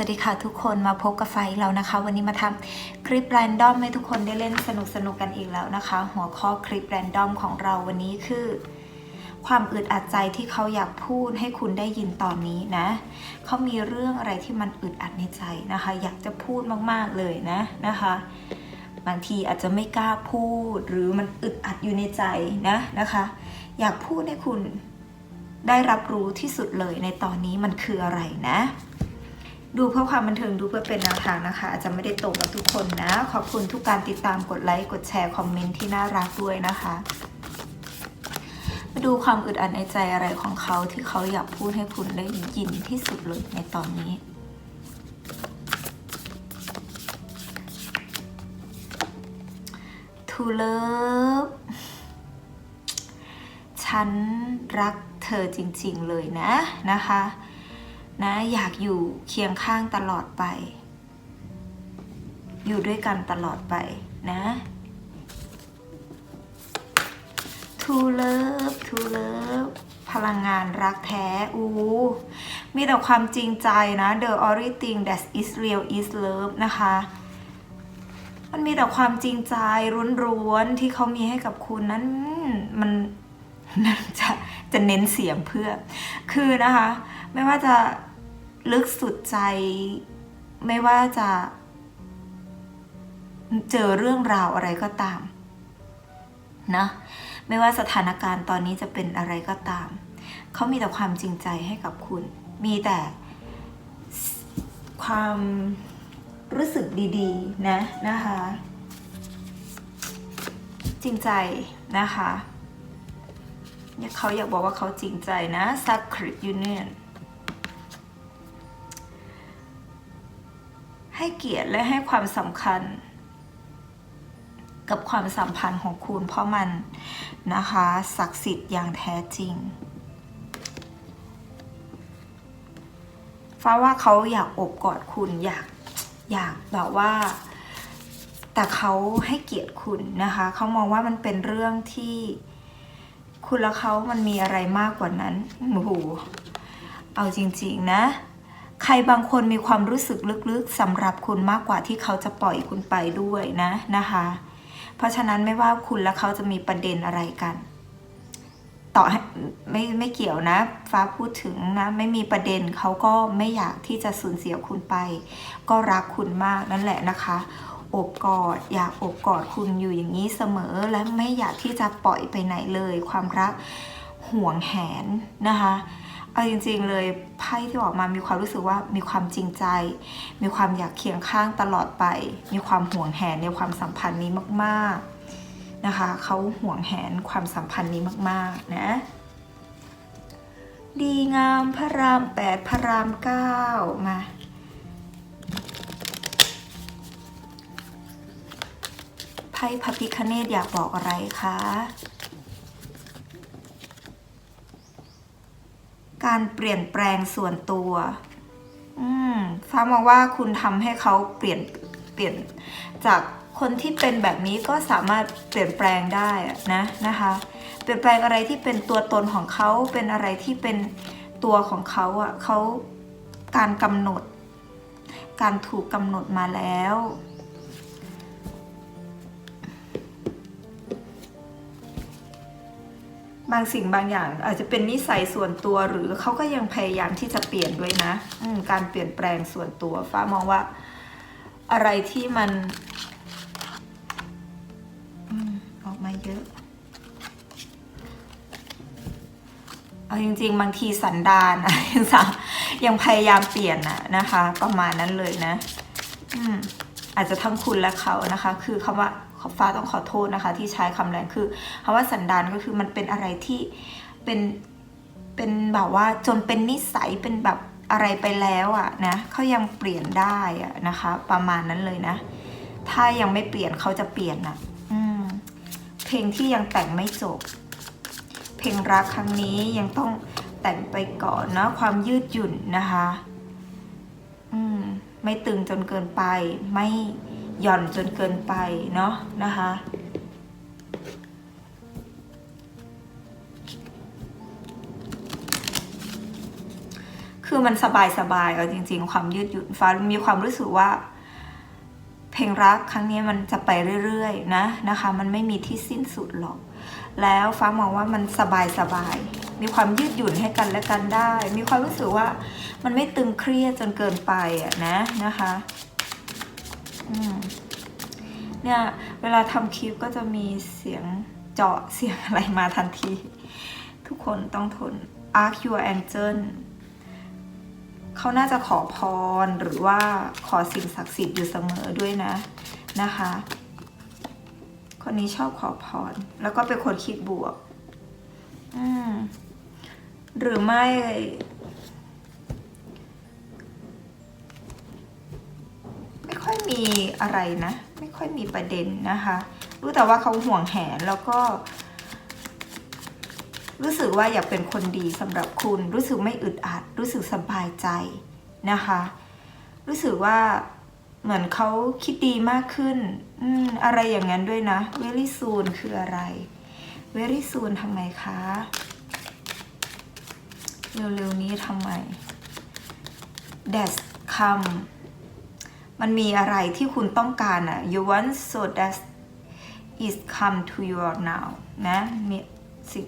สวัสดีค่ะทุกคนมาพบกับไฟเรานะคะ วันนี้มาทำคลิปแรนดอมให้ทุกคนได้เล่นสนุกสนุกๆกันอีกแล้วนะคะ หัวข้อคลิปแรนดอมของเราวันนี้คือ ความอึดอัดใจที่เขาอยากพูดให้คุณได้ยินตอนนี้นะเขามีเรื่องอะไรที่มันอึดอัดในใจนะคะ อยากจะพูดมากๆเลยนะนะคะ บางทีอาจจะไม่กล้าพูดหรือมันอึดอัดอยู่ในใจนะนะคะ อยากพูดให้คุณได้รับรู้ที่สุดเลยในตอนนี้มันคืออะไรนะ ดูเพื่อความบันเทิงดูเพื่อเป็นแนวทางนะคะ อาจจะไม่ได้ตรงกับทุกคนนะ ขอบคุณทุกการติดตามกดไลค์กดแชร์คอมเมนต์ที่น่ารักด้วยนะคะมาดูความอึดอัดในใจอะไรของเขาที่เขาอยากพูดให้คุณได้ยินที่สุดเลยในตอนนี้ To love ฉันรักเธอจริงๆเลยนะนะคะ นะอยากอยู่เคียงข้างตลอดไป อยู่ด้วยกันตลอดไปนะ To love To love พลังงานรักแท้อูมีแต่ความจริงใจนะ The only thing that is real is love นะคะ มันมีแต่ความจริงใจร้วนๆที่เขามีให้กับคุณนั้นมันจะจะเน้นเสียงเพื่อ คือนะคะ ไม่ว่าจะ ลึกสุดใจ ไม่ว่าจะเจอเรื่องราวอะไรก็ตามนะไม่ว่าสถานการณ์ตอนนี้จะเป็นอะไรก็ตาม เขามีแต่ความจริงใจให้กับคุณ มีแต่ความรู้สึกดีๆ นะนะคะ จริงใจนะคะเนี่ยเขาอยากบอกว่าเขาจริงใจนะ Sacred Union ให้เกียรติและให้ความสำคัญ กับความสัมพันธ์ของคุณ เพราะมันนะคะศักดิ์สิทธิ์อย่างแท้จริงฟ้าว่าเขาอยากอบกอดคุณอยากอยากแบบว่า แต่เขาให้เกียรติคุณนะคะเขามองว่ามันเป็นเรื่องที่คุณและเขามันมีอะไรมากกว่านั้นโอ้โหเอาจริง ๆ นะ ใครบางคนมีความรู้สึกลึกๆสำหรับคุณมากกว่าที่เขาจะปล่อยคุณไปด้วยนะนะคะ เพราะฉะนั้นไม่ว่าคุณและเขาจะมีประเด็นอะไรกัน ต่อให้ไม่ไม่เกี่ยวนะ ฟ้าพูดถึงนะ ไม่มีประเด็นเขาก็ไม่อยากที่จะสูญเสียคุณไป ก็รักคุณมากนั่นแหละนะคะอบกอดอยากอบกอดคุณอยู่อย่างนี้เสมอและไม่อยากที่จะปล่อยไปไหนเลย ความรักห่วงแหนนะคะ เอาจริง ๆ เลยไพ่ที่ออกมามีความรู้สึกว่ามีความจริงใจ มีความอยากเคียงข้างตลอดไป มีความห่วงแหนในความสัมพันธ์นี้มากๆนะคะเขาห่วงแหนความสัมพันธ์นี้มาก ๆ นะ ดีงามพระรามแปดพระรามเก้ามาไพ่พระพิคเนตอยากบอกอะไรคะ การเปลี่ยนแปลงส่วนตัวอืมฟ้ามองว่าคุณทำให้เขาเปลี่ยนเปลี่ยนจากคนที่เป็นแบบนี้ก็สามารถเปลี่ยนแปลงได้นะนะคะ เปลี่ยนแปลงอะไรที่เป็นตัวตนของเขาเป็นอะไรที่เป็นตัวของเขาอะเขาการกำหนด การถูกกำหนดมาแล้ว บางสิ่งบางอย่าง อาจจะเป็นนิสัยส่วนตัวหรือเขาก็ยังพยายามที่จะเปลี่ยนด้วยนะการเปลี่ยนแปลงส่วนตัว ฟ้ามองว่า อะไรที่มันออกมาเยอะเอาจริง ๆ บางทีสันดานะยังสายังพยายามเปลี่ยนอะนะคะ ประมาณนั้นเลยนะ อืมอาจจะทั้งคุณและเขานะคะ คือคำว่า ฟ้าต้องขอโทษนะคะ ที่ใช้คำแรงคือคำว่าสันดานก็คือมันเป็นอะไรที่เป็นเป็นแบบว่าจนเป็นนิสัยเป็นแบบอะไรไปแล้วอะนะเขายังเปลี่ยนได้อะนะคะ ประมาณนั้นเลยนะ ถ้ายังไม่เปลี่ยนเขาจะเปลี่ยนอะอเพลงที่ยังแต่งไม่จบ เพลงรักครั้งนี้ยังต้องแต่งไปก่อนนะความยืดหยุ่นนะคะ อืมไม่ตึงจนเกินไปไม่ หย่อนจนเกินไปเนาะนะคะ คือมันสบายสบายๆเอาจริง ๆ ความยืดหยุ่นฟ้ามีความรู้สึกว่า เพลงรักครั้งนี้มันจะไปเรื่อยๆนะนะคะ มันไม่มีที่สิ้นสุดหรอก แล้วฟ้ามองว่ามันสบายสบายๆมีความยืดหยุ่นให้กันและกันได้ มีความรู้สึกว่ามันไม่ตึงเครียดจนเกินไปอะนะนะคะ เนี่ยเวลาทำคลิปก็จะมีเสียงเจาะเสียงอะไรมาทันที ทุกคนต้องทน Ask Your Angel เขาน่าจะขอพรหรือว่าขอสิ่งศักดิ์สิทธิ์อยู่เสมอด้วยนะนะคะ คนนี้ชอบขอพร แล้วก็เป็นคนคิดบวกอืมหรือไม่ ไม่ค่อยมีอะไรนะ ไม่ค่อยมีประเด็นนะคะ รู้แต่ว่าเขาห่วงแหนแล้วก็ รู้สึกว่าอยากเป็นคนดีสำหรับคุณ รู้สึกไม่อึดอัด รู้สึกสบายใจนะคะ รู้สึกว่าเหมือนเขาคิดดีมากขึ้นอืมอะไรอย่างนั้นด้วยนะ very soon คืออะไร very soon ทำไมคะ เร็วๆนี้ทำไม that's come มันมีอะไรที่คุณต้องการอะ you want so that is come to your now นะมีสิ่ง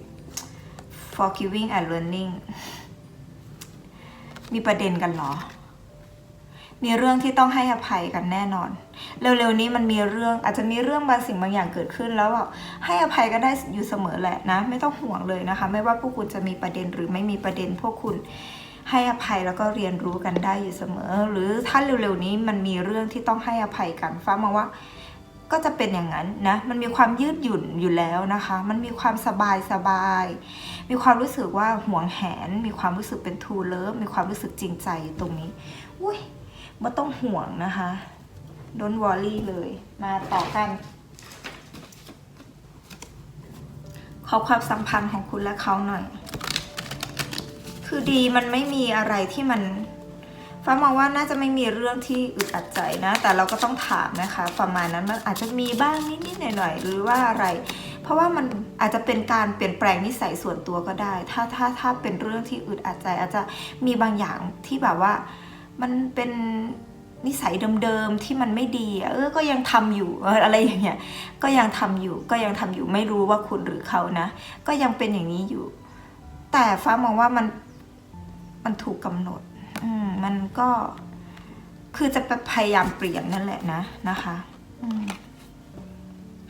forgiving and learning มีประเด็นกันเหรอ มีเรื่องที่ต้องให้อภัยกันแน่นอน เร็วๆนี้มันมีเรื่องอาจจะมีเรื่องบางสิ่งบางอย่างเกิดขึ้นแล้วแบบให้อภัยกันได้อยู่เสมอแหละนะ ไม่ต้องห่วงเลยนะคะ ไม่ว่าพวกคุณจะมีประเด็นหรือไม่มีประเด็นพวกคุณ ให้อภัยแล้วก็เรียนรู้กันได้อยู่เสมอ หรือถ้าเร็วๆนี้มันมีเรื่องที่ต้องให้อภัยกันฟ้ามองว่าก็จะเป็นอย่างนั้นนะ มันมีความยืดหยุ่นอยู่แล้วนะคะ มันมีความสบายสบาย มีความรู้สึกว่าห่วงแหน มีความรู้สึกเป็นทูเลิฟ มีความรู้สึกจริงใจอยู่ตรงนี้ อุ้ยไม่ต้องห่วงนะคะ don't worry เลย มาต่อกัน ขอความสัมพันธ์ของคุณและเขาหน่อย คือดีมันไม่มีอะไรที่มันฟ้ามองว่าน่าจะไม่มีเรื่องที่อึดอัดใจนะ แต่เราก็ต้องถามนะคะประมาณนั้นมันอาจจะมีบ้างนิดๆหน่อยๆหรือว่าอะไร เพราะว่ามันอาจจะเป็นการเปลี่ยนแปลงนิสัยส่วนตัวก็ได้ ถ้าถ้าถ้าเป็นเรื่องที่อึดอัดใจ อาจจะมีบางอย่างที่แบบว่ามันเป็นนิสัยเดิมๆที่มันไม่ดีเออก็ยังทำอยู่อออะไรอย่างเงี้ยก็ยังทำอยู่ก็ยังทำอยู่ไม่รู้ว่าคุณหรือเขานะ ก็ยังเป็นอย่างนี้อยู่ แต่ฟ้ามองว่ามัน มันถูกกำหนดอืมมันก็คือจะพยายามเปลี่ยนนั่นแหละนะนะคะ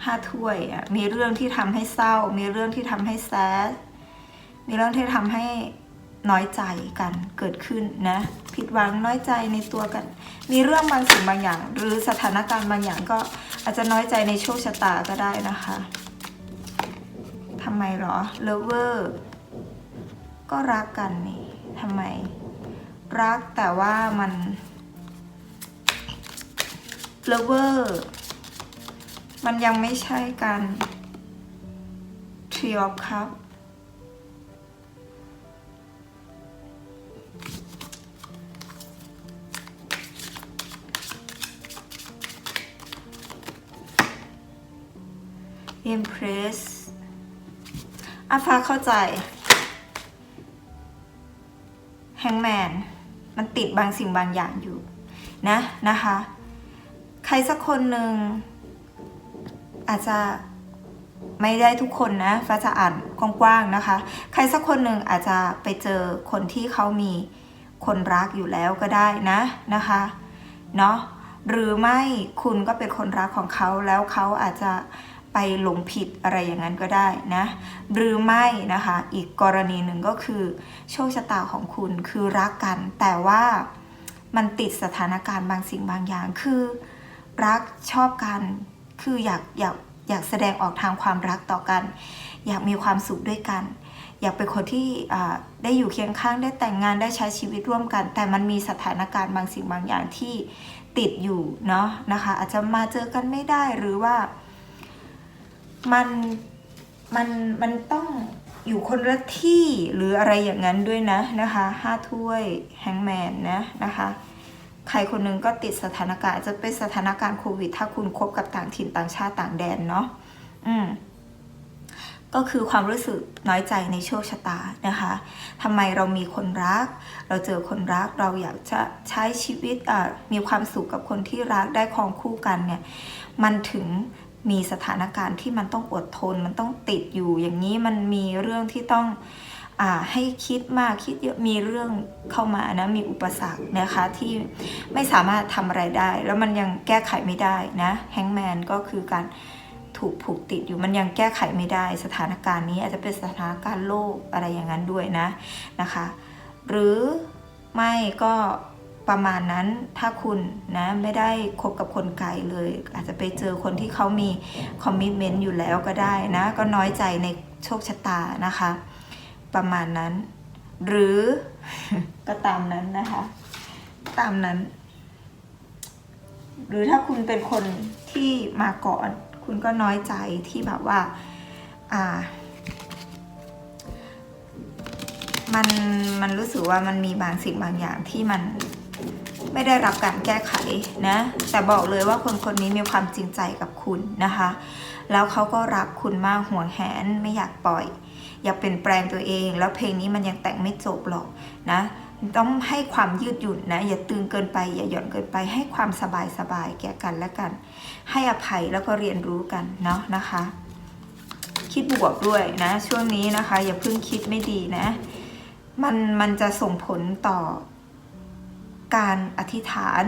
ห้าถ้วยอะมีเรื่องที่ทำให้เศร้า มีเรื่องที่ทำให้แซดมีเรื่องที่ทำให้น้อยใจกันเกิดขึ้นนะ ผิดหวังน้อยใจในตัวกัน มีเรื่องบางสิ่งบางอย่าง หรือสถานการณ์บางอย่างก็อาจจะน้อยใจในโชคชะตาก็ได้นะคะทำไมหรอเลเวอร์ก็รักกันนี่ ทำไม รักแต่ว่ามันเลเวอร์มันยังไม่ใช่การ Tree of Cup เอ็มเพรสอาฟ้าเข้าใจ แฮงแมนมันติดบางสิ่งบางอย่างอยู่นะนะคะ ใครสักคนหนึ่งอาจจะไม่ได้ทุกคนนะฟ้าจะอ่านกว้างๆนะคะ ใครสักคนหนึ่งอาจจะไปเจอคนที่เขามีคนรักอยู่แล้วก็ได้นะนะคะเนาะหรือไม่คุณก็เป็นคนรักของเขาแล้วเขาอาจจะ ไปหลงผิดอะไรอย่างนั้นก็ได้นะ หรือไม่นะคะ อีกกรณีหนึ่งก็คือ โชคชะตาของคุณคือรักกัน แต่ว่ามันติดสถานการณ์บางสิ่งบางอย่าง คือรักชอบกัน คืออยากอยากอยากแสดงออกทางความรักต่อกัน อยากมีความสุขด้วยกัน อยากเป็นคนที่ได้อยู่เคียงข้างได้แต่งงานได้ใช้ชีวิตร่วมกัน แต่มันมีสถานการณ์บางสิ่งบางอย่างที่ติดอยู่เนาะนะคะ อาจจะมาเจอกันไม่ได้หรือว่า มันมันมันต้องอยู่คนละที่หรืออะไรอย่างนั้นด้วยนะนะคะห้าถ้วยแฮงแมนนะนะคะใครคนหนึงก็ติดสถานการณ์จะเป็นสถานการณ์โควิด ถ้าคุณคบกับต่างถิ่นต่างชาติต่างแดนเนาะอืมก็คือความรู้สึกน้อยใจในโชคชะตานะคะทำไมเรามีคนรัก เราเจอคนรัก เราอยากจะใช้ชีวิตมีความสุขกับคนที่รักได้ครองคู่กันเนี่ย มันถึง มีสถานการณ์ที่มันต้องอดทนมันต้องติดอยู่ อย่างนี้มันมีเรื่องที่ต้องอให้คิดมากคิดเยอะมีเรื่องเข้ามานะมีอุปสรรคนะคะที่ไม่สามารถทำอะไรได้ แล้วมันยังแก้ไขไม่ได้นะแฮงแมนก็คือการถูกผูกติดอยู่มันยังแก้ไขไม่ได้ สถานการณ์นี้อาจจะเป็นสถานการณ์โลกอะไรอย่างนั้นด้วยนะนะคะ หรือไม่ก็ ประมาณนั้นถ้าคุณนะไม่ได้คบกับคนไกลเลย อาจจะไปเจอคนที่เขามีคอมมิชเมนต์อยู่แล้วก็ได้นะ ก็น้อยใจในโชคชะตานะคะ ประมาณนั้น หรือก็ตามนั้นนะคะ ตามนั้น หรือถ้าคุณเป็นคนที่มาก่อน คุณก็น้อยใจที่แบบว่า อ่ามันมันรู้สึกว่ามันมีบางสิ่งบางอย่างที่มัน ไม่ได้รับการแก้ไขนะแต่บอกเลยว่าคนคนนี้มีความจริงใจกับคุณนะคะ แล้วเขาก็รักคุณมากห่วงแหนไม่อยากปล่อย อยากเปลี่ยนแปลงตัวเอง แล้วเพลงนี้มันยังแต่งไม่จบหรอกนะต้องให้ความยืดหยุ่นนะ อย่าตึงเกินไป อย่าหย่อนเกินไป ให้ความสบายสบายๆแก่กันและกัน ให้อภัยแล้วก็เรียนรู้กันเนาะนะคะ คิดบวกด้วยนะ ช่วงนี้นะคะ อย่าเพิ่งคิดไม่ดีนะ มันมันจะส่งผลต่อ การอธิษฐาน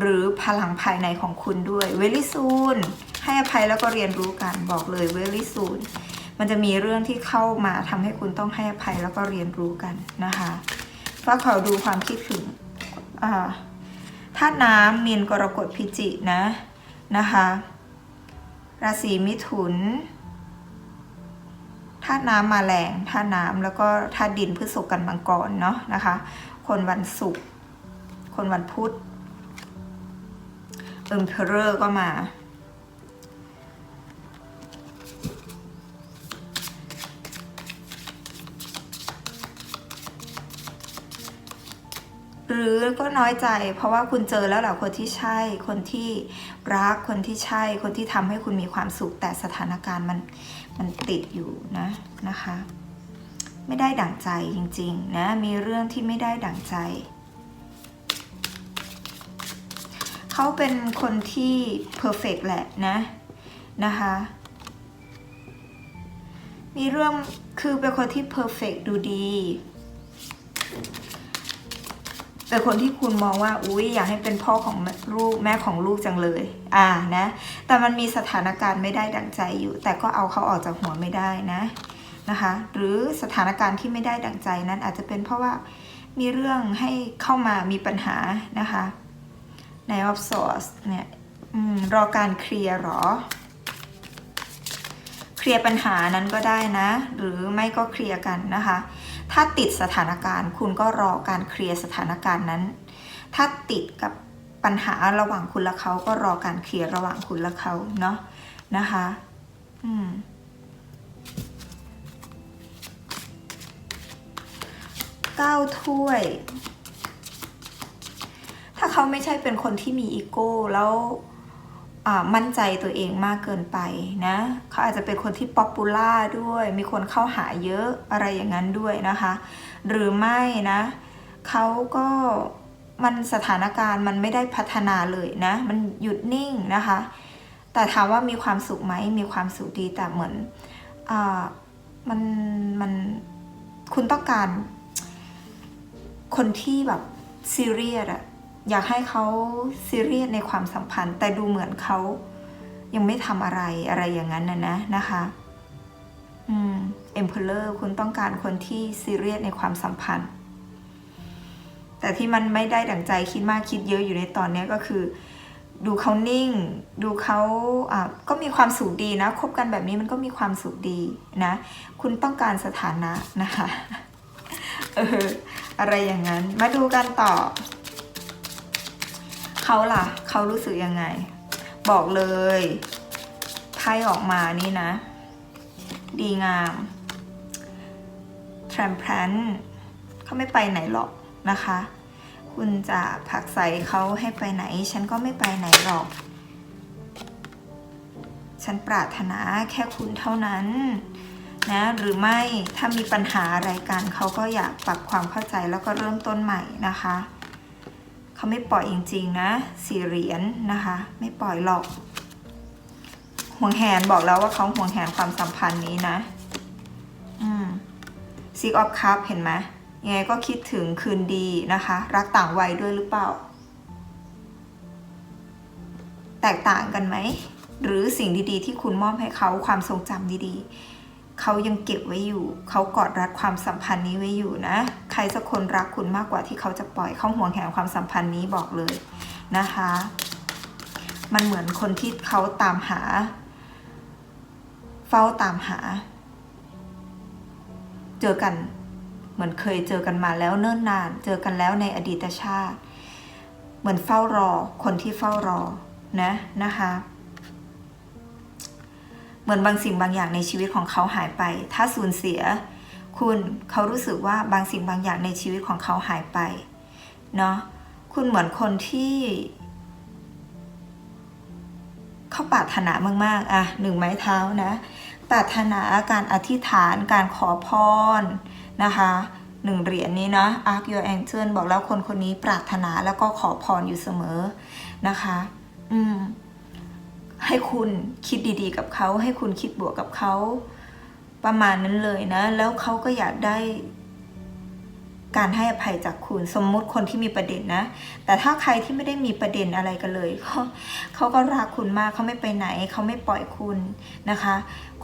หรือพลังภายในของคุณด้วยเวลิซูนให้อภัยแล้วก็เรียนรู้กันบอกเลยเวลิซูนมันจะมีเรื่องที่เข้ามาทำให้คุณต้องให้อภัยแล้วก็เรียนรู้กันนะคะก็ขอดูความคิดถึงอ่าถ้าน้ำมีนกรกฎพิจินะนะคะราศีมิถุนธาตุน้ำมาแรงธาตุน้ำแล้วก็ธาตุดินพฤษภกันมังกรเนาะนะคะ คนวันศุกร์ คนวันพุธเอิมเพอเรอร์ก็มาหรือก็น้อยใจเพราะว่าคุณเจอแล้วแหละคนที่ใช่ คนที่รักคนที่ใช่ คนที่ทำให้คุณมีความสุขแต่สถานการณ์มันมันติดอยู่นะนะคะ ไม่ได้ดั่งใจจริงๆนะมีเรื่องที่ไม่ได้ดั่งใจ เขาเป็นคนที่เพอร์เฟกแหละนะนะคะ มีเรื่องคือเป็นคนที่เพอร์เฟกดูดีเป็นคนที่คุณมองว่าอุ้ยอยากให้เป็นพ่อของลูกแม่ของลูกจังเลย อ่านะ แต่มันมีสถานการณ์ไม่ได้ดังใจอยู่ แต่ก็เอาเขาออกจากหัวไม่ได้นะนะคะ หรือสถานการณ์ที่ไม่ได้ดังใจนั้นอาจจะเป็นเพราะว่ามีเรื่องให้เข้ามามีปัญหานะคะ ใน of source เนี่ยอรอการเคลียร์หรอ เคลียร์ปัญหานั้นก็ได้นะ หรือไม่ก็เคลียร์กันนะคะ ถ้าติดสถานการณ์ คุณก็รอการเคลียร์สถานการณ์นั้น ถ้าติดกับปัญหาระหว่างคุณและเขาก็รอการเคลียร์ระหว่างคุณและเขาเนาะนะคะอืมเก้าถ้วย ถ้าเขาไม่ใช่เป็นคนที่มีอีโก้แล้วมั่นใจตัวเองมากเกินไปนะเขาอาจจะเป็นคนที่ป๊อปปูล่าด้วย มีคนเข้าหาเยอะอะไรอย่างนั้นด้วยนะคะ หรือไม่นะเขาก็มันสถานการณ์มันไม่ได้พัฒนาเลยนะ มันหยุดนิ่งนะคะ แต่ถามว่ามีความสุขไหมมีความสุขดีแต่เหมือนอมันมันคุณต้องการคนที่แบบซีเรียสอะ อยากให้เขาซีเรียสในความสัมพันธ์ แต่ดูเหมือนเขายังไม่ทำอะไรอะไรอย่างนั้นนะนะนะคะอืมเอ็มเพลเลอร์คุณต้องการคนที่ซีเรียสในความสัมพันธ์ แต่ที่มันไม่ได้ดั่งใจคิดมากคิดเยอะอยู่ในตอนนี้ก็คือ ดูเขานิ่ง ดูเขาอ่าก็มีความสุขดีนะคบกันแบบนี้มันก็มีความสุขดีนะ คุณต้องการสถานะนะคะเอออะไรอย่างนั้น มาดูกันต่อ เขาล่ะ เขารู้สึกยังไง บอกเลยไพ่ออกมานี่นะ ดีงามทรมพลนเขาไม่ไปไหนหรอกนะคะ คุณจะผลักใส่เขาให้ไปไหน ฉันก็ไม่ไปไหนหรอก ฉันปรารถนาแค่คุณเท่านั้นนะหรือไม่ถ้ามีปัญหาอะไรกันเขาก็อยากปรับความเข้าใจแล้วก็เริ่มต้นใหม่นะคะ เขาไม่ปล่อยจริง ๆ นะสี่เหรียญนะคะ ไม่ปล่อยหรอกห่วงแหนบอกแล้วว่าเขาห่วงแหนความสัมพันธ์นี้นะอืมซิกออฟคัพเห็นไหมยังไงก็คิดถึงคืนดีนะคะ รักต่างวัยด้วยหรือเปล่า แตกต่างกันไหม หรือสิ่งดีๆ ที่คุณมอบให้เขาความทรงจำดีๆ เขายังเก็บไว้อยู่ เขากอดรัดความสัมพันธ์นี้ไว้อยู่นะ ใครสักคนรักคุณมากกว่าที่เขาจะปล่อยเขาห่วงแหนความสัมพันธ์นี้บอกเลยนะคะ มันเหมือนคนที่เขาตามหา เฝ้าตามหา เจอกันเหมือนเคยเจอกันมาแล้วเนิ่นนาน เจอกันแล้วในอดีตชาติ เหมือนเฝ้ารอ คนที่เฝ้ารอนะนะคะ เหมือนบางสิ่งบางอย่างในชีวิตของเขาหายไป ถ้าสูญเสีย คุณเขารู้สึกว่าบางสิ่งบางอย่างในชีวิตของเขาหายไปเนาะคุณเหมือนคนที่ เขาปรารถนามาก ๆ อะหนึ่งไม้เท้านะปรารถนาการอธิษฐานการขอพรนะคะหนึ่งเหรียญนี้นะ Arc Your Angel บอกแล้วคนคนนี้ปรารถนาแล้วก็ขอพรอยู่เสมอนะคะ อืม ให้คุณคิดดีๆ กับเขา ให้คุณคิดบวกกับเขาประมาณนั้นเลยนะ แล้วเขาก็อยากได้การให้อภัยจากคุณสมมุติคนที่มีประเด็นนะ แต่ถ้าใครที่ไม่ได้มีประเด็นอะไรกันเลยเขาเขาก็รักคุณมากเขาไม่ไปไหน เขาไม่ปล่อยคุณนะคะ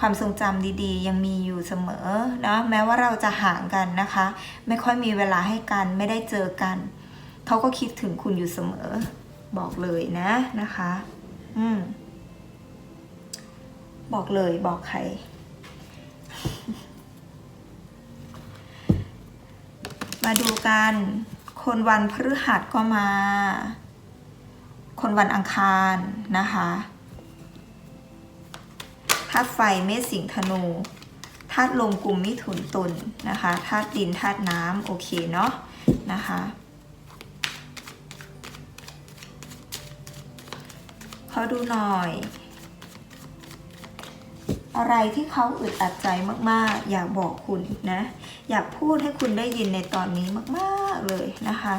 ความทรงจำดีๆ ยังมีอยู่เสมอนะแม้ว่าเราจะห่างกันนะคะ ไม่ค่อยมีเวลาให้กันไม่ได้เจอกัน เขาก็คิดถึงคุณอยู่เสมอ บอกเลยนะนะคะ อืม บอกเลยบอกใคร มาดูกัน คนวันพฤหัสก็มา คนวันอังคารนะคะธาตุไฟเมษสิงธนูธาตุลมกลุ่มมิถุนตุลนะคะธาตุดินธาตุน้ำโอเคเนาะนะคะเขาดูหน่อย อะไรที่เขาอึดอัดใจมากๆ อยากบอกคุณนะ อยากพูดให้คุณได้ยินในตอนนี้มากๆเลยนะคะ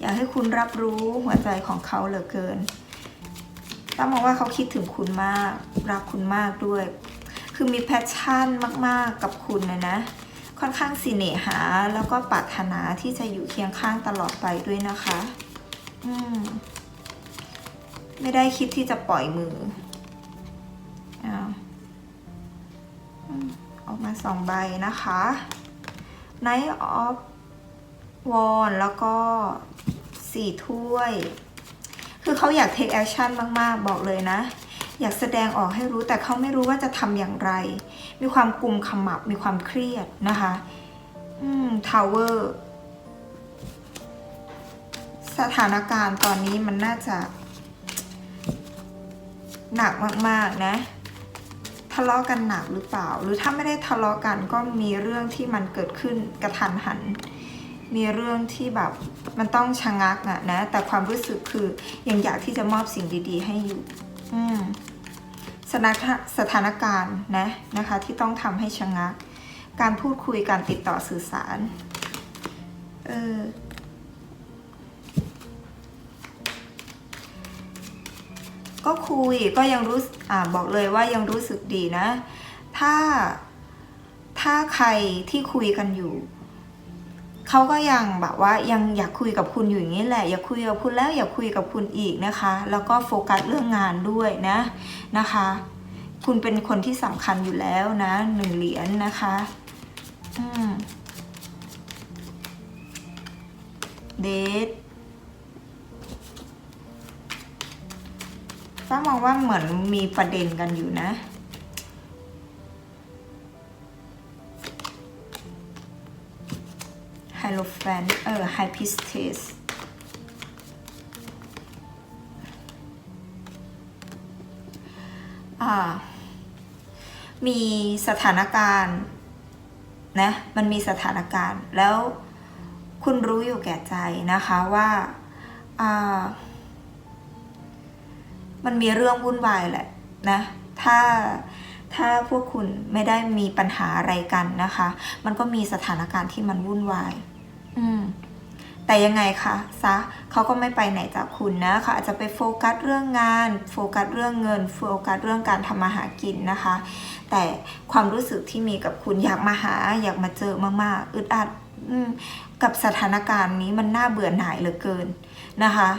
อยากให้คุณรับรู้หัวใจของเขาเหลือเกินต้องมองว่าเขาคิดถึงคุณมาก รักคุณมากด้วย คือมีแพชชั่นมากๆกับคุณนะนะ ค่อนข้างสิเนหา แล้วก็ปรารถนาที่จะอยู่เคียงข้างตลอดไปด้วยนะคะ อืม ไม่ได้คิดที่จะปล่อยมืออ้าว ออกมาสองใบนะคะ Knight of w a n d แล้วก็สี่ถ้วย คือเขาอยาก take action มาก ๆ บอกเลยนะ อยากแสดงออกให้รู้แต่เขาไม่รู้ว่าจะทำอย่างไร มีความกุมขมับ มีความเครียดนะคะอืม tower สถานการณ์ตอนนี้มันน่าจะ หนักมาก ๆ นะ ทะเลาะกันหนักหรือเปล่า หรือถ้าไม่ได้ทะเลาะกันก็มีเรื่องที่มันเกิดขึ้นกระทันหัน มีเรื่องที่แบบมันต้องชะงักอะนะ แต่ความรู้สึกคือยังอยากที่จะมอบสิ่งดี ๆ ให้อยู่ อืมสถานสถานการณ์นะนะคะ ที่ต้องทำให้ชะงัก การพูดคุยการติดต่อสื่อสาร เออ ก็คุยก็ยังรู้อ่าบอกเลยว่ายังรู้สึกดีนะ ถ้าถ้าใครที่คุยกันอยู่เขาก็ยังแบบว่ายังอยากคุยกับคุณอยู่อย่างนี้แหละ อยากคุยกับคุณแล้วอยากคุยกับคุณอีกนะคะ แล้วก็โฟกัสเรื่องงานด้วยนะนะคะ คุณเป็นคนที่สำคัญอยู่แล้วนะหนึ่งเหรียญนะคะอืมเดท ฟ้ามองว่าเหมือนมีประเด็นกันอยู่นะ ไฮโลแฟน เออ ไฮพิสเทสอ่ามีสถานการณ์นะ มันมีสถานการณ์แล้วคุณรู้อยู่แก่ใจนะคะว่าอ่า มันมีเรื่องวุ่นวายแหละนะถ้าถ้าพวกคุณไม่ได้มีปัญหาอะไรกันนะคะ มันก็มีสถานการณ์ที่มันวุ่นวาย อืม แต่ยังไงคะซะเขาก็ไม่ไปไหนจากคุณนะเขาอาจจะไปโฟกัสเรื่องงาน โฟกัสเรื่องเงิน โฟกัสเรื่องการทำมาหากินนะคะ แต่ความรู้สึกที่มีกับคุณอยากมาหา อยากมาเจอมากๆ อึดอัดอกับสถานการณ์นี้มันน่าเบื่อหน่ายเหลือเกินนะคะ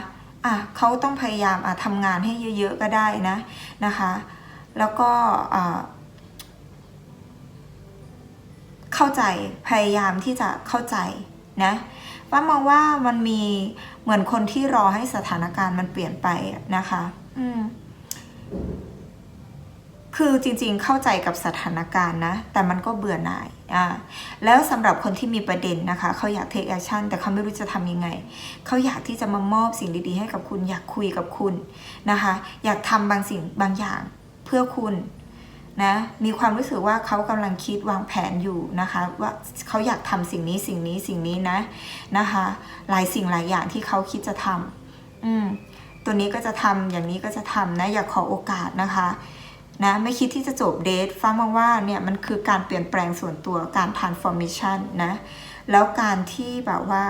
อะเขาต้องพยายามอะทำงานให้เยอะๆก็ได้นะนะคะ แล้วก็อะเข้าใจพยายามที่จะเข้าใจนะป้ามองว่ามันมีเหมือนคนที่รอให้สถานการณ์มันเปลี่ยนไปนะคะ อืม คือจริงๆเข้าใจกับสถานการณ์นะ แต่มันก็เบื่อหน่ายอ่าแล้วสำหรับคนที่มีประเด็นนะคะ เขาอยาก take action แต่เขาไม่รู้จะทำยังไง เขาอยากที่จะมามอบสิ่งดีๆ ให้กับคุณ อยากคุยกับคุณนะคะ อยากทำบางสิ่งบางอย่างเพื่อคุณนะมีความรู้สึกว่าเขากำลังคิดวางแผนอยู่นะคะว่าเขาอยากทำสิ่งนี้สิ่งนี้สิ่งนี้นะนะคะ หลายสิ่งหลายอย่างที่เขาคิดจะทำอืมตัวนี้ก็จะทำอย่างนี้ก็จะทำนะ อยากขอโอกาสนะคะ นะไม่คิดที่จะจบเดทฟ้ามองว่าเนี่ยมันคือการเปลี่ยนแปลงส่วนตัวการ transformation นะแล้วการที่แบบว่า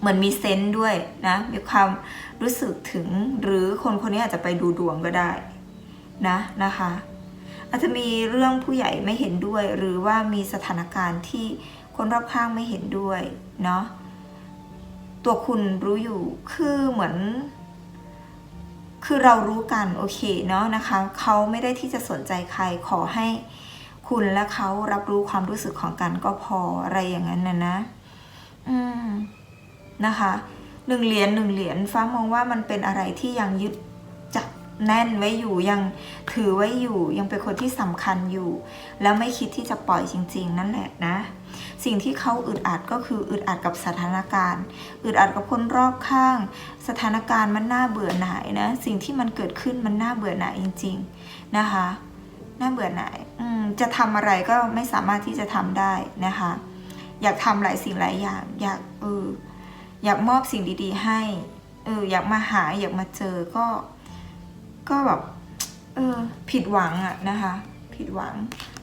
เหมือนมีเซนส์ด้วยนะมีความรู้สึกถึงหรือคนคนนี้อาจจะไปดูดวงก็ได้นะนะคะ อาจจะมีเรื่องผู้ใหญ่ไม่เห็นด้วย หรือว่ามีสถานการณ์ที่คนรอบข้างไม่เห็นด้วยเนาะตัวคุณรู้อยู่คือเหมือน คือเรารู้กันโอเคเนาะนะคะเขาไม่ได้ที่จะสนใจใครขอให้คุณและเขารับรู้ความรู้สึกของกันก็พออะไรอย่างนั้นนะนะอืมนะคะหนึ่งเหรียญหนึ่งเหรียญฟ้ามองว่ามันเป็นอะไรที่ยังยึด แน่นไว้อยู่ยังถือไว้อยู่ยังเป็นคนที่สำคัญอยู่ แล้วไม่คิดที่จะปล่อยจริง ๆ นั่นแหละนะ สิ่งที่เขาอึดอัดก็คืออึดอัดกับสถานการณ์ อึดอัดกับคนรอบข้าง สถานการณ์มันน่าเบื่อหน่ายนะ สิ่งที่มันเกิดขึ้นมันน่าเบื่อหน่ายจริง ๆนะคะน่าเบื่อหน่ายจะทำอะไรก็ไม่สามารถที่จะทำได้นะคะ อยากทำหลายสิ่งหลายอย่าง อยากเอออยากมอบสิ่งดี ๆ ให้เอออยากมาหาอยากมาเจอก็ ก็แบบเออผิดหวังอะนะคะ ผิดหวัง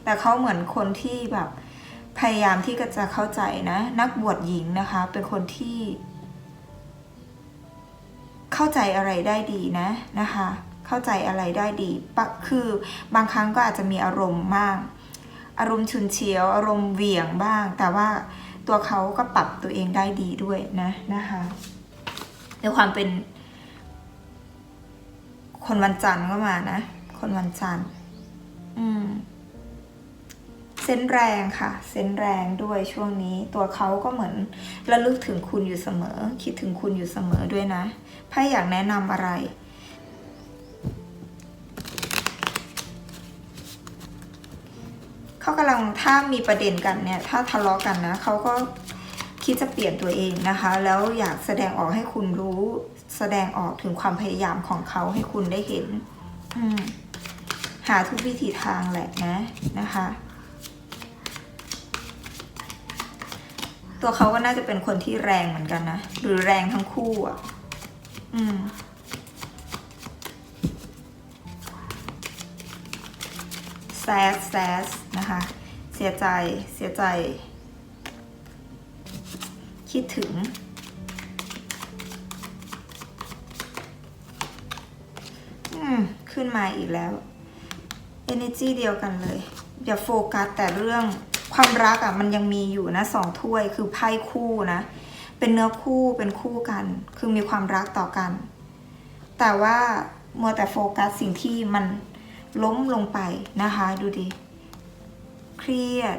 แต่เขาเหมือนคนที่แบบพยายามที่จะเข้าใจนะ นักบวชหญิงนะคะ เป็นคนที่ เข้าใจอะไรได้ดีนะนะคะ เข้าใจอะไรได้ดีปะคือบางครั้งก็อาจจะมีอารมณ์มาก อารมณ์ชุนเฉียว อารมณ์เหวี่ยงบ้าง แต่ว่าตัวเขาก็ปรับตัวเองได้ดีด้วยนะนะคะในความเป็น คนวันจันทร์ก็มานะ คนวันจันทร์อืมเส้นแรงค่ะเส้นแรงด้วยช่วงนี้ ตัวเขาก็เหมือนระลึกถึงคุณอยู่เสมอ คิดถึงคุณอยู่เสมอด้วยนะไพ่อยากแนะนำอะไรเขากำลังถ้ามีประเด็นกันเนี่ย ถ้าทะเลาะกันนะเขาก็คิดจะเปลี่ยนตัวเองนะคะ แล้วอยากแสดงออกให้คุณรู้ แสดงออกถึงความพยายามของเขาให้คุณได้เห็น หาทุกวิธีทางแหละนะนะคะ ตัวเขาก็น่าจะเป็นคนที่แรงเหมือนกันนะ หรือแรงทั้งคู่อะ อืมแซสแซสนะคะ เสียใจเสียใจ คิดถึง อืม ขึ้นมาอีกแล้ว energy เดียวกันเลยอย่าโฟกัสแต่เรื่องความรักอะ่ะมันยังมีอยู่นะสองถ้วยคือไพ่คู่นะ เป็นเนื้อคู่เป็นคู่กัน คือมีความรักต่อกัน แต่ว่ามัวแต่โฟกัสสิ่งที่มันล้มลงไปนะคะ ดูดิ เครียด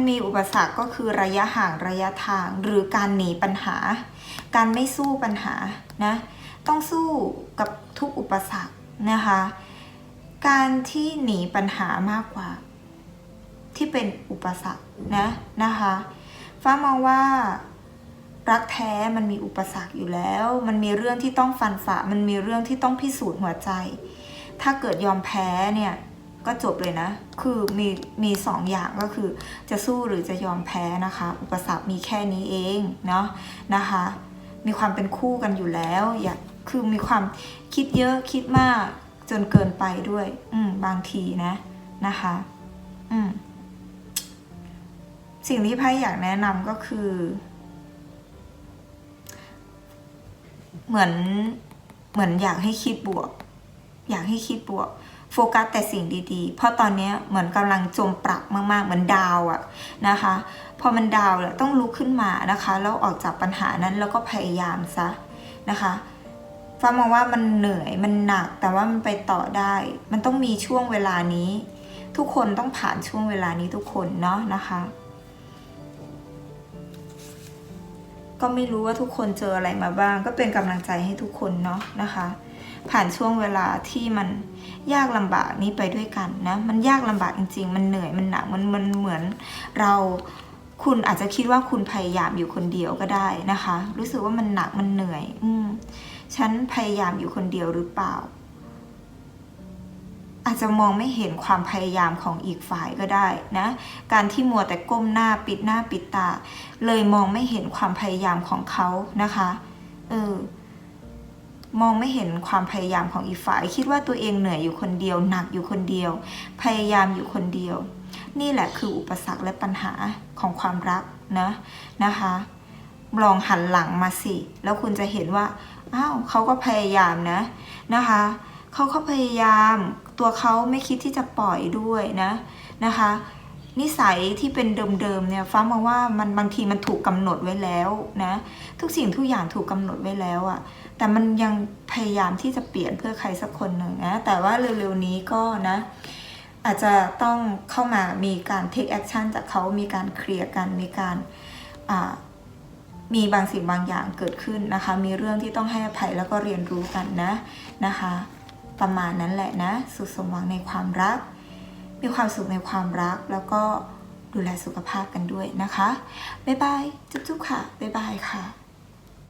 มันมีอุปสรรคก็คือระยะห่างระยะทาง หรือการหนีปัญหา การไม่สู้ปัญหานะต้องสู้กับทุกอุปสรรคนะคะ การที่หนีปัญหามากกว่า ที่เป็นอุปสรรคนะนะคะ ฟ้ามองว่ารักแท้มันมีอุปสรรคอยู่แล้ว มันมีเรื่องที่ต้องฟันฝ่า มันมีเรื่องที่ต้องพิสูจน์หัวใจ ถ้าเกิดยอมแพ้เนี่ย ก็จบเลยนะ คือมีมีสองอย่างก็คือ จะสู้หรือจะยอมแพ้นะคะ อุปสรรคมีแค่นี้เองเนาะนะคะ มีความเป็นคู่กันอยู่แล้ว อยากคือมีความคิดเยอะคิดมากจนเกินไปด้วย อืมบางทีนะนะคะ อืมสิ่งที่ไพ่อยากแนะนำก็คือ เหมือนเหมือนอยากให้คิดบวก อยากให้คิดบวก โฟกัสแต่สิ่งดีๆ เพราะตอนนี้เหมือนกำลังจมปลักมากๆ เหมือนดาวอะนะคะ พอมันดาวแล้วต้องลุกขึ้นมานะคะ แล้วออกจากปัญหานั้นแล้วก็พยายามซะนะคะฟ้ามองว่ามันเหนื่อยมันหนักแต่ว่ามันไปต่อได้ มันต้องมีช่วงเวลานี้ ทุกคนต้องผ่านช่วงเวลานี้ทุกคนเนาะนะคะ ก็ไม่รู้ว่าทุกคนเจออะไรมาบ้าง ก็เป็นกำลังใจให้ทุกคนเนาะนะคะ ผ่านช่วงเวลาที่มันยากลำบากนี้ไปด้วยกันนะ มันยากลำบากจริง ๆ มันเหนื่อยมันหนักมันมันเหมือนเราคุณอาจจะคิดว่าคุณพยายามอยู่คนเดียวก็ได้นะคะ รู้สึกว่ามันหนักมันเหนื่อย อืมฉันพยายามอยู่คนเดียวหรือเปล่า อาจจะมองไม่เห็นความพยายามของอีกฝ่ายก็ได้นะ การที่มัวแต่ก้มหน้าปิดหน้าปิดตา เลยมองไม่เห็นความพยายามของเขานะคะ เออ มองไม่เห็นความพยายามของอีกฝ่าย คิดว่าตัวเองเหนื่อยอยู่คนเดียว หนักอยู่คนเดียว พยายามอยู่คนเดียว นี่แหละคืออุปสรรคและปัญหาของความรักนะนะคะลองหันหลังมาสิ แล้วคุณจะเห็นว่าอ้าวเขาก็พยายามนะนะคะเขาก็พยายาม ตัวเขาไม่คิดที่จะปล่อยด้วยนะนะคะ นิสัยที่เป็นเดิมๆเนี่ยฟ้ามองว่ามันบางทีมันถูกกำหนดไว้แล้วนะทุกสิ่งทุกอย่างถูกกำหนดไว้แล้วอะแต่มันยังพยายามที่จะเปลี่ยนเพื่อใครสักคนหนึ่งนะแต่ว่าเร็วๆนี้ก็นะ อาจจะต้องเข้ามามีการ take action จากเขามีการเคลียร์กันมีการมีบางสิ่งบางอย่างเกิดขึ้นนะคะ มีเรื่องที่ต้องให้อภัยแล้วก็เรียนรู้กันนะนะคะ ประมาณนั้นแหละนะ สุขสมหวังในความรัก มีความสุขในความรักแล้วก็ดูแลสุขภาพกันด้วยนะคะ บ๊ายบาย จุ๊บๆค่ะ บ๊ายบายค่ะ